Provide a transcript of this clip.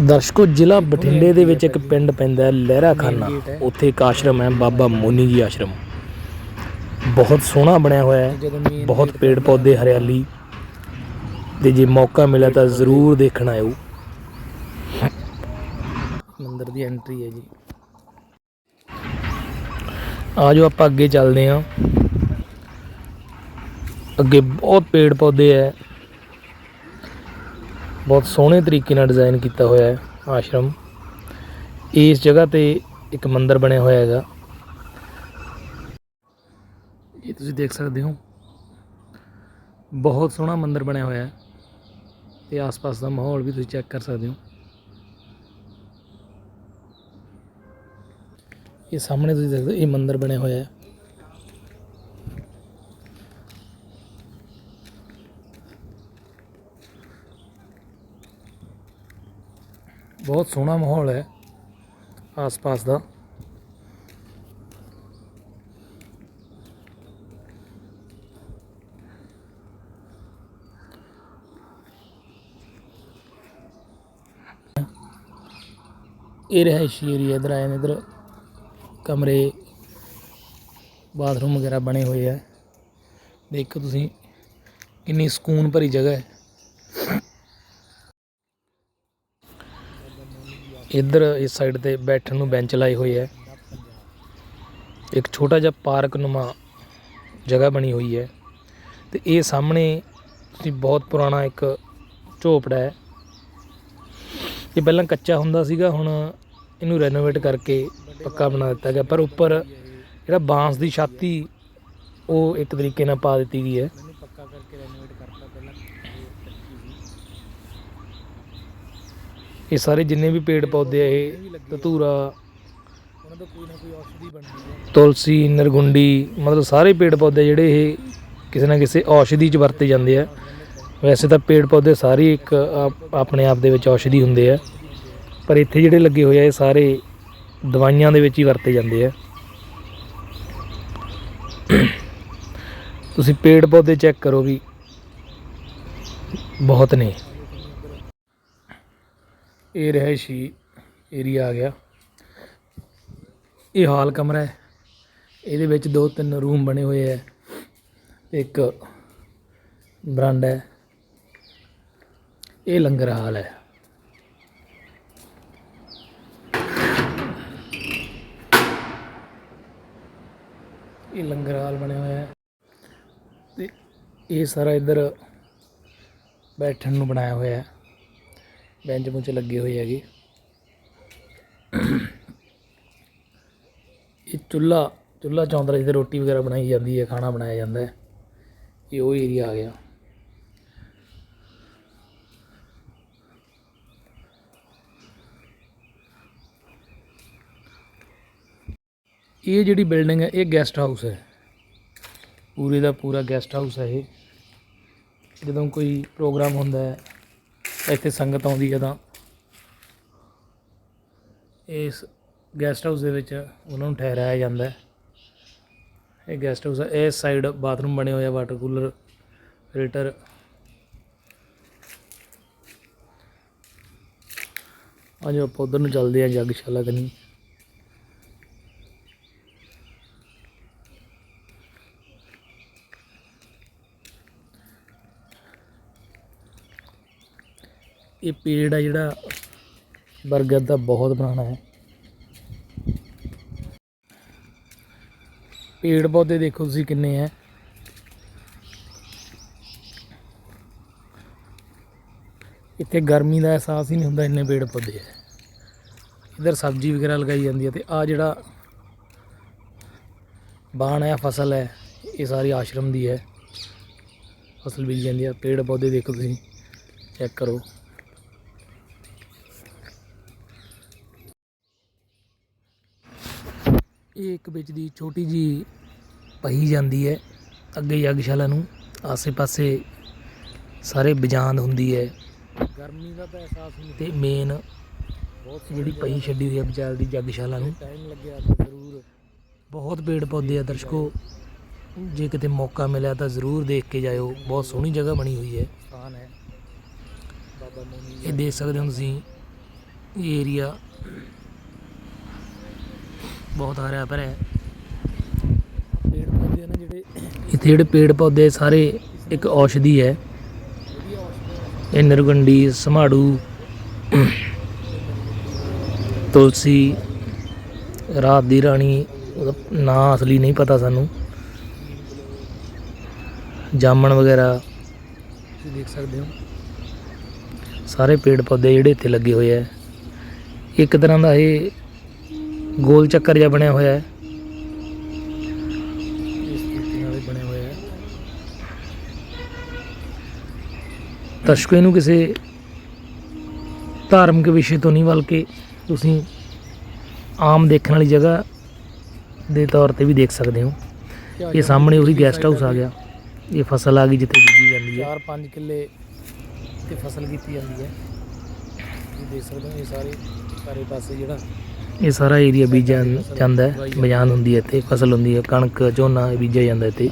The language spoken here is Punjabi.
ਦਰਸ਼ਕੋ, ਜ਼ਿਲ੍ਹਾ ਬਠਿੰਡੇ ਦੇ ਵਿੱਚ ਇੱਕ ਪਿੰਡ ਪੈਂਦਾ ਹੈ ਲਹਿਰਾ ਖਾਨਾ ਉੱਥੇ ਇੱਕ ਆਸ਼ਰਮ ਹੈ, ਬਾਬਾ ਮੋਨੀ ਜੀ ਆਸ਼ਰਮ। ਬਹੁਤ ਸੋਹਣਾ ਬਣਿਆ ਹੋਇਆ ਹੈ, ਬਹੁਤ ਪੇੜ ਪੌਦੇ, ਹਰਿਆਲੀ। ਤੇ ਜੇ ਮੌਕਾ ਮਿਲਿਆ ਤਾਂ ਜ਼ਰੂਰ ਦੇਖਣ ਆਇਓ। ਮੰਦਰ ਦੀ ਐਂਟਰੀ ਹੈ ਜੀ। ਆਜੋ ਆਪਾਂ ਅੱਗੇ ਚੱਲਦੇ ਹਾਂ। ਅੱਗੇ ਬਹੁਤ ਪੇੜ ਪੌਦੇ ਹੈ। ਬਹੁਤ ਸੋਹਣੇ ਤਰੀਕੇ ਨਾਲ ਡਿਜ਼ਾਈਨ ਕੀਤਾ ਹੋਇਆ ਹੈ ਆਸ਼ਰਮ। ਇਸ ਜਗ੍ਹਾ ਤੇ ਇੱਕ ਮੰਦਿਰ ਬਣਿਆ ਹੋਇਆ ਹੈਗਾ। ਇਹ ਤੁਸੀਂ ਦੇਖ ਸਕਦੇ ਹੋ। ਬਹੁਤ ਸੋਹਣਾ ਮੰਦਿਰ ਬਣਿਆ ਹੋਇਆ ਹੈ ਤੇ ਆਸ-ਪਾਸ ਦਾ ਮਾਹੌਲ ਵੀ ਤੁਸੀਂ ਚੈੱਕ ਕਰ ਸਕਦੇ ਹੋ। ਇਹ ਸਾਹਮਣੇ ਤੁਸੀਂ ਦੇਖਦੇ ਹੋ, ਇਹ ਮੰਦਿਰ ਬਣਿਆ ਹੋਇਆ ਹੈ। ਬਹੁਤ ਸੋਹਣਾ ਮਾਹੌਲ ਹੈ ਆਸ-ਪਾਸ ਦਾ। ਇਹ ਰਿਹਾਇਸ਼ੀ ਏਰੀਆ ਇਧਰ ਆਏ ਨੇ, ਇਧਰ ਕਮਰੇ, ਬਾਥਰੂਮ ਵਗੈਰਾ ਬਣੇ ਹੋਏ ਆ। ਦੇਖੋ ਤੁਸੀਂ ਕਿੰਨੀ ਸਕੂਨ ਭਰੀ ਜਗ੍ਹਾ ਹੈ। ਇੱਧਰ ਇਸ ਸਾਈਡ ਤੇ ਬੈਠਣ ਨੂੰ ਬੈਂਚ ਲਾਏ ਹੋਏ ਹੈ। ਇੱਕ ਛੋਟਾ ਜਿਹਾ ਪਾਰਕ ਨੁਮਾ ਜਗ੍ਹਾ ਬਣੀ ਹੋਈ ਹੈ ਤੇ ਇਹ ਸਾਹਮਣੇ ਤੁਸੀਂ ਬਹੁਤ ਪੁਰਾਣਾ ਇੱਕ ਝੋਪੜਾ ਹੈ। ਇਹ ਪਹਿਲਾਂ ਕੱਚਾ ਹੁੰਦਾ ਸੀਗਾ, ਹੁਣ ਇਹਨੂੰ ਰੈਨੋਵੇਟ ਕਰਕੇ ਪੱਕਾ ਬਣਾ ਦਿੱਤਾ ਗਿਆ, ਪਰ ਉੱਪਰ ਜਿਹੜਾ ਬਾਂਸ ਦੀ ਛਾਤੀ ਉਹ ਇੱਕ ਤਰੀਕੇ ਨਾਲ ਪਾ ਦਿੱਤੀ ਗਈ ਹੈ ਪੱਕਾ ਕਰਕੇ ਰੈਨੋਵੇਟ ਕਰਤਾ ਪਹਿਲਾਂ ਇਹ ਸਾਰੇ ਜਿੰਨੇ ਵੀ ਪੇੜ ਪੌਦੇ ਆ ਇਹ, ਧਤੂਰਾ ਉਹਨਾਂ ਤੋਂ ਕੋਈ ਨਾ ਕੋਈ ਔਸ਼ਧੀ ਬਣਦੀ ਹੈ ਤੁਲਸੀ, ਨਰਗੁੰਡੀ, ਮਤਲਬ ਸਾਰੇ ਪੇੜ ਪੌਦੇ ਜਿਹੜੇ ਇਹ ਕਿਸੇ ਨਾ ਕਿਸੇ ਔਸ਼ਧੀ 'ਚ ਵਰਤੇ ਜਾਂਦੇ ਆ। ਵੈਸੇ ਤਾਂ ਪੇੜ ਪੌਦੇ ਸਾਰੇ ਇੱਕ ਆਪਣੇ ਆਪ ਦੇ ਵਿੱਚ ਔਸ਼ਧੀ ਹੁੰਦੇ ਆ। ਪਰ ਇੱਥੇ ਜਿਹੜੇ ਲੱਗੇ ਹੋਏ ਆ, ਇਹ ਸਾਰੇ ਦਵਾਈਆਂ ਦੇ ਵਿੱਚ ਹੀ ਵਰਤੇ ਜਾਂਦੇ ਆ। ਤੁਸੀਂ ਪੇੜ ਪੌਦੇ ਚੈੱਕ ਕਰੋ ਵੀ ਬਹੁਤ ਨੇ। ਇਹ ਰਿਹਾਇਸ਼ੀ ਏਰੀਆ ਆ ਗਿਆ। ਇਹ ਹਾਲ ਕਮਰਾ ਹੈ। ਇਹਦੇ ਵਿੱਚ ਦੋ ਤਿੰਨ ਰੂਮ ਬਣੇ ਹੋਏ ਹੈ। ਇੱਕ ਬਰਾਂਡਾ ਹੈ। ਇਹ ਲੰਗਰ ਹਾਲ ਹੈ। ਇਹ ਲੰਗਰ ਹਾਲ ਬਣਿਆ ਹੋਇਆ ਹੈ। ਤੇ ਇਹ ਸਾਰਾ ਇੱਧਰ ਬੈਠਣ ਨੂੰ ਬਣਾਇਆ ਹੋਇਆ ਹੈ। ਬੈਂਚ ਬੁੰਚ ਲੱਗੇ ਹੋਏ ਹੈਗੇ। ਇਹ ਚੁੱਲਾ ਚੁੱਲਾ ਚੌਂਦਰਾ ਜਿੱਥੇ ਰੋਟੀ ਵਗੈਰਾ ਬਣਾਈ ਜਾਂਦੀ ਹੈ, ਖਾਣਾ ਬਣਾਇਆ ਜਾਂਦਾ ਹੈ, ਇਹ ਉਹ ਏਰੀਆ ਆ ਗਿਆ। ਇਹ ਜਿਹੜੀ ਬਿਲਡਿੰਗ ਹੈ, ਇਹ ਗੈਸਟ ਹਾਊਸ ਹੈ। ਪੂਰੇ ਦਾ ਪੂਰਾ ਗੈਸਟ ਹਾਊਸ ਹੈ ਇਹ। ਜਦੋਂ ਕੋਈ ਪ੍ਰੋਗਰਾਮ ਹੁੰਦਾ ਹੈ ਇੱਥੇ ਸੰਗਤ ਆਉਂਦੀ ਹੈ ਤਾਂ ਇਸ ਗੈਸਟ ਹਾਊਸ ਦੇ ਵਿੱਚ ਉਹਨਾਂ ਨੂੰ ਠਹਿਰਾਇਆ ਜਾਂਦਾ ਹੈ। ਇਹ ਗੈਸਟ ਹਾਊਸ ਹੈ ਇਸ ਸਾਈਡ ਬਾਥਰੂਮ ਬਣੇ ਹੋਏ ਆ ਵਾਟਰ ਕੂਲਰ ਫਿਲਟਰ ਅੱਜ ਆਪਾਂ ਉਧਰ ਨੂੰ ਚੱਲਦੇ ਆ ਜਗਸ਼ਾਲਾ ਕਨੀ। ਇਹ ਪੇੜ ਆ ਜਿਹੜਾ ਬਰਗਰ ਦਾ ਬਹੁਤ ਪੁਰਾਣਾ ਹੈ। ਪੇੜ ਪੌਦੇ ਦੇਖੋ ਤੁਸੀਂ ਕਿੰਨੇ ਹੈ। ਇੱਥੇ ਗਰਮੀ ਦਾ ਅਹਿਸਾਸ ਹੀ ਨਹੀਂ ਹੁੰਦਾ ਇੰਨੇ ਪੇੜ ਪੌਦੇ ਹੈ। ਇਧਰ ਸਬਜ਼ੀ ਵਗੈਰਾ ਲਗਾਈ ਜਾਂਦੀ ਹੈ ਤੇ ਆ ਜਿਹੜਾ ਬਾਣ ਹੈ ਫਸਲ ਹੈ, ਇਹ ਸਾਰੀ ਆਸ਼ਰਮ ਦੀ ਹੈ। ਫਸਲ ਬੀਜੀ ਜਾਂਦੀ ਹੈ। ਪੇੜ ਪੌਦੇ ਦੇਖੋ ਤੁਸੀਂ। ਚੈੱਕ ਕਰੋ। ਇਹ ਇੱਕ ਵਿੱਚ ਦੀ ਛੋਟੀ ਜੀ ਪਹੀ ਜਾਂਦੀ ਹੈ। ਅੱਗੇ ਯਗਸ਼ਾਲਾ ਨੂੰ ਆਸੇ-ਪਾਸੇ ਸਾਰੇ ਬਜਾਂਦ ਹੁੰਦੀ ਹੈ। ਗਰਮੀ ਦਾ ਤਾਂ ਅਹਿਸਾਸ ਨਹੀਂ ਤੇ ਮੇਨ ਬਹੁਤ ਜਿਹੜੀ ਪਹੀ ਛੱਡੀ ਹੋਈ ਹੈ ਵਿਚਾਰ ਦੀ ਯਗਸ਼ਾਲਾ ਨੂੰ। ਟਾਈਮ ਲੱਗਿਆ ਤਾਂ ਜ਼ਰੂਰ ਬਹੁਤ ਪੇੜ ਪੌਦੇ ਆ ਦਰਸ਼ਕੋ। ਜੇ ਕਿਤੇ ਮੌਕਾ ਮਿਲਿਆ ਤਾਂ ਜ਼ਰੂਰ ਦੇਖ ਕੇ ਜਾਇਓ। ਬਹੁਤ ਸੋਹਣੀ ਜਗ੍ਹਾ ਬਣੀ ਹੋਈ ਹੈ। ਸਥਾਨ ਇਹ ਦੇਖ ਸਕਦੇ ਹੋ ਤੁਸੀਂ ਇਹ ਏਰੀਆ ਬਹੁਤ ਹਰਾ ਭਰਿਆ। ਹੈ ਪੇੜ ਪੌਦੇ ਨਾ ਜਿਹੜੇ ਇੱਥੇ ਜਿਹੜੇ ਪੇੜ ਪੌਦੇ ਸਾਰੇ ਇੱਕ ਔਸ਼ਧੀ ਹੈ। ਇਹ ਨਿਰਗੰਡੀ ਸਮਾੜੂ ਤੁਲਸੀ ਰਾਤ ਦੀ ਰਾਣੀ ਉਹਦਾ ਨਾਂ ਅਸਲੀ ਨਹੀਂ ਪਤਾ ਸਾਨੂੰ। ਜਾਮਣ ਵਗੈਰਾ। ਤੁਸੀਂ ਦੇਖ ਸਕਦੇ ਹੋ। ਸਾਰੇ ਪੇੜ ਪੌਦੇ ਜਿਹੜੇ ਇੱਥੇ ਲੱਗੇ ਹੋਏ ਆ। ਇੱਕ ਤਰ੍ਹਾਂ ਦਾ ਇਹ ਗੋਲ ਚੱਕਰ ਜਿਹਾ ਬਣਿਆ ਹੋਇਆ ਹੈ। ਇਸ ਤਰੀਕੇ ਨਾਲ ਬਣਿਆ ਹੋਇਆ ਹੈ। ਇਹਨੂੰ ਕਿਸੇ ਧਾਰਮਿਕ ਵਿਸ਼ੇ ਤੋਂ ਨਹੀਂ ਬਲਕਿ ਤੁਸੀਂ ਆਮ ਦੇਖਣ ਵਾਲੀ ਜਗ੍ਹਾ ਦੇ ਤੌਰ ਤੇ ਵੀ ਦੇਖ ਸਕਦੇ ਹੋ। ਇਹ ਸਾਹਮਣੇ ਉਹੀ ਗੈਸਟ ਹਾਊਸ ਆ ਗਿਆ। ਇਹ ਫਸਲ ਆ ਗਈ ਜਿੱਥੇ ਬੀਜੀ ਜਾਂਦੀ ਹੈ। 4-5 ਕਿੱਲੇ ਤੇ ਫਸਲ ਕੀਤੀ ਜਾਂਦੀ ਹੈ। ਤੁਸੀਂ ਦੇਖ ਸਕਦੇ ਹੋ ਇਹ ਸਾਰੇ ਸਾਰੇ ਪਾਸੇ ਜਿਹੜਾ ਇਹ ਸਾਰਾ ਏਰੀਆ ਬੀਜਿਆ ਜਾਂਦਾ ਹੈ ਬਜਾਨ ਹੁੰਦੀ ਹੈ ਇੱਥੇ, ਫਸਲ ਹੁੰਦੀ ਹੈ, ਕਣਕ, ਝੋਨਾ ਬੀਜਿਆ ਜਾਂਦਾ ਇੱਥੇ।